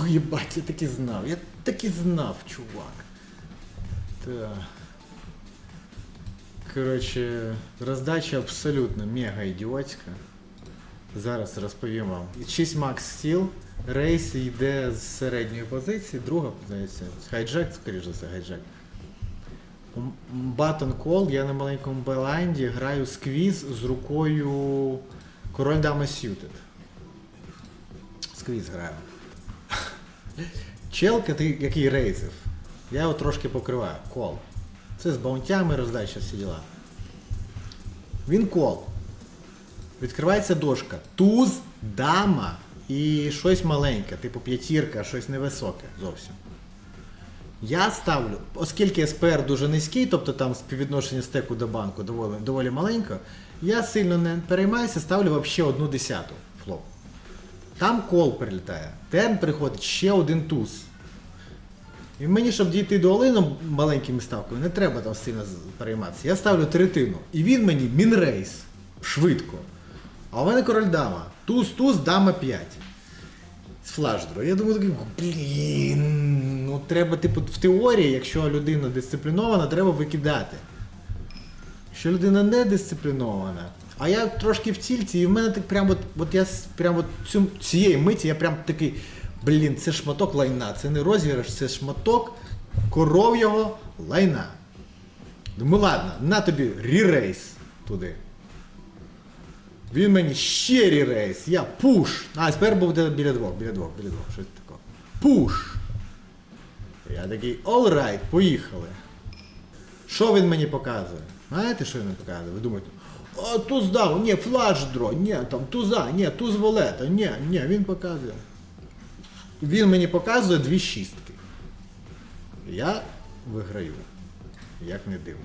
Ой, єбать, я так і знав. Я так і знав, чувак. Так. Коротше, роздача абсолютно мега ідіотська. Зараз розповім вам. 6 макс стіл. Рейс йде з середньої позиції, друга, здається, хайджек, скоріш за все, хайджек. Батон кол, я на маленькому байлайнді граю сквіз з рукою король дама сютед. Сквіз граю. Чел, який- рейзив, я його трошки покриваю. Кол. Це з баунтями роздача всі діла. Він кол. Відкривається дошка. Туз, дама і щось маленьке, типу п'ятірка, щось невисоке зовсім. Я ставлю, оскільки СПР дуже низький, тобто там співвідношення стеку до банку доволі, доволі маленько, я сильно не переймаюся, ставлю взагалі одну десяту флоп. Там кол прилітає. Терн приходить ще один туз. І мені, щоб дійти до Олину маленькими ставками, не треба там сильно перейматися. Я ставлю третину. І він мені мінрейс. Швидко. А у мене король дама. Туз, туз, дама 5. З флаждру. Я думаю, такий, блін. Ну треба, типу, в теорії, якщо людина дисциплінована, треба викидати. Якщо людина не дисциплінована, а я трошки в цільці, і в мене так прям от, от я с- прям от цю, цієї миті я прям такий, блін, це шматок лайна, це не розіграш, це шматок коров'ього лайна. Думаю, ладно, на тобі ререйс туди. Він мені ще ререйс, я пуш. А, тепер буде біля двох, біля двох, біля двох, щось таке. Пуш. Я такий, alright, поїхали. Що він мені показує? Знаєте, що він мені показує? Ви думаєте, туз дав, ні, флаш дро, ні, там туза, ні, туз волета, ні, ні, він показує. Він мені показує дві шістки. Я виграю. Як не дивно.